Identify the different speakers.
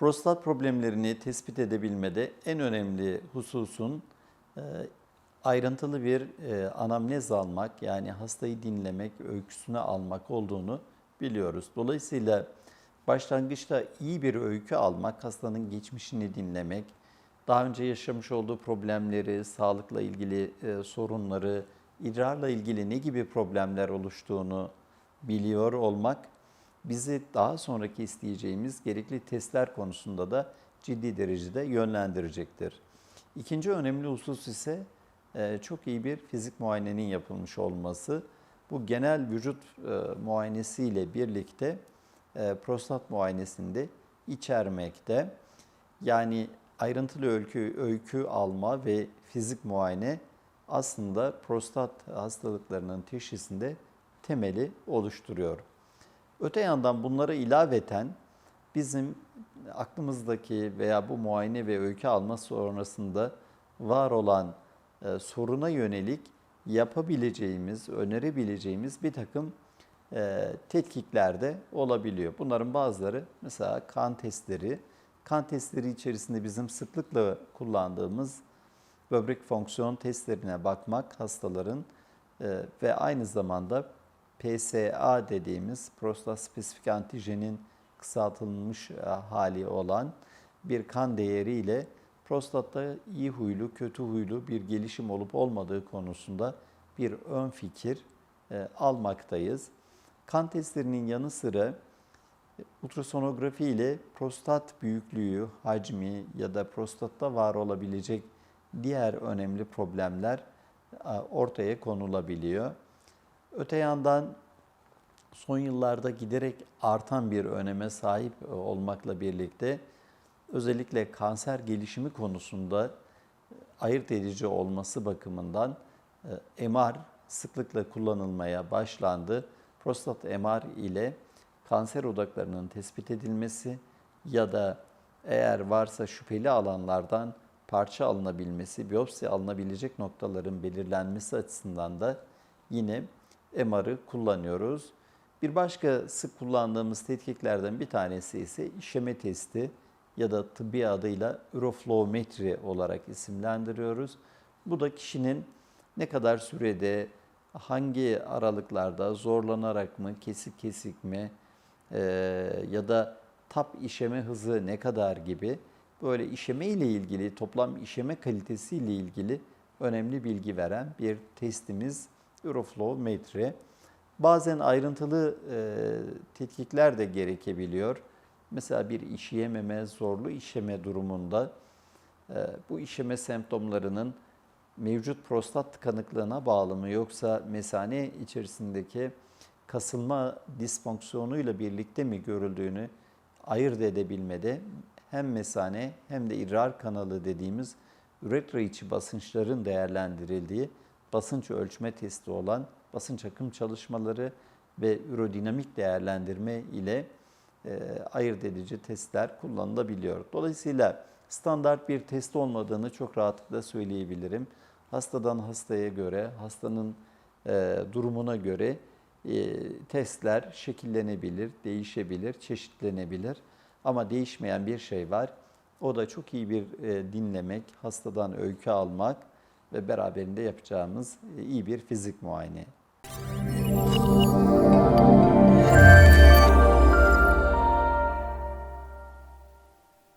Speaker 1: Prostat problemlerini tespit edebilmede en önemli hususun e, ayrıntılı bir e, anamnez almak yani hastayı dinlemek, öyküsünü almak olduğunu biliyoruz. Dolayısıyla başlangıçta iyi bir öykü almak, hastanın geçmişini dinlemek, daha önce yaşamış olduğu problemleri, sağlıkla ilgili e, sorunları, idrarla ilgili ne gibi problemler oluştuğunu biliyor olmak bizi daha sonraki isteyeceğimiz gerekli testler konusunda da ciddi derecede yönlendirecektir. İkinci önemli husus ise e, çok iyi bir fizik muayenenin yapılmış olması. Bu genel vücut e, muayenesiyle birlikte e, prostat muayenesinde içermekte. Yani ayrıntılı öykü, öykü alma ve fizik muayene aslında prostat hastalıklarının teşhisinde temeli oluşturuyor. Öte yandan bunlara ilaveten bizim aklımızdaki veya bu muayene ve öykü alma sonrasında var olan e, soruna yönelik yapabileceğimiz, önerebileceğimiz bir takım e, tetkikler de olabiliyor. Bunların bazıları mesela kan testleri. Kan testleri içerisinde bizim sıklıkla kullandığımız böbrek fonksiyon testlerine bakmak hastaların e, ve aynı zamanda PSA dediğimiz prostat spesifik antijenin kısaltılmış e, hali olan bir kan değeriyle prostatta iyi huylu, kötü huylu bir gelişim olup olmadığı konusunda bir ön fikir e, almaktayız. Kan testlerinin yanı sıra e, ultrasonografi ile prostat büyüklüğü, hacmi ya da prostatta var olabilecek diğer önemli problemler ortaya konulabiliyor. Öte yandan son yıllarda giderek artan bir öneme sahip e, olmakla birlikte özellikle kanser gelişimi konusunda e, ayırt edici olması bakımından e, MR sıklıkla kullanılmaya başlandı. Prostat MR ile kanser odaklarının tespit edilmesi ya da eğer varsa şüpheli alanlardan parça alınabilmesi, biyopsi alınabilecek noktaların belirlenmesi açısından da yine MR'ı kullanıyoruz. Bir başka sık kullandığımız tetkiklerden bir tanesi ise işeme testi ya da tıbbi adıyla üroflowmetri olarak isimlendiriyoruz. Bu da kişinin ne kadar sürede, hangi aralıklarda zorlanarak mı, kesik kesik mi e, ya da tap işeme hızı ne kadar gibi böyle işeme ile ilgili, toplam işeme kalitesi ile ilgili önemli bilgi veren bir testimiz Euroflow Bazen ayrıntılı e, tetkikler de gerekebiliyor. Mesela bir işeyememe, zorlu işeme durumunda e, bu işeme semptomlarının mevcut prostat tıkanıklığına bağlı mı yoksa mesane içerisindeki kasılma disfonksiyonuyla birlikte mi görüldüğünü ayırt edebilmede hem mesane hem de idrar kanalı dediğimiz üretra içi basınçların değerlendirildiği basınç ölçme testi olan basınç akım çalışmaları ve ürodinamik değerlendirme ile e, ayırt edici testler kullanılabiliyor. Dolayısıyla standart bir test olmadığını çok rahatlıkla söyleyebilirim. Hastadan hastaya göre, hastanın e, durumuna göre e, testler şekillenebilir, değişebilir, çeşitlenebilir. Ama değişmeyen bir şey var. O da çok iyi bir e, dinlemek, hastadan öykü almak ve beraberinde yapacağımız iyi bir fizik muayene. Müzik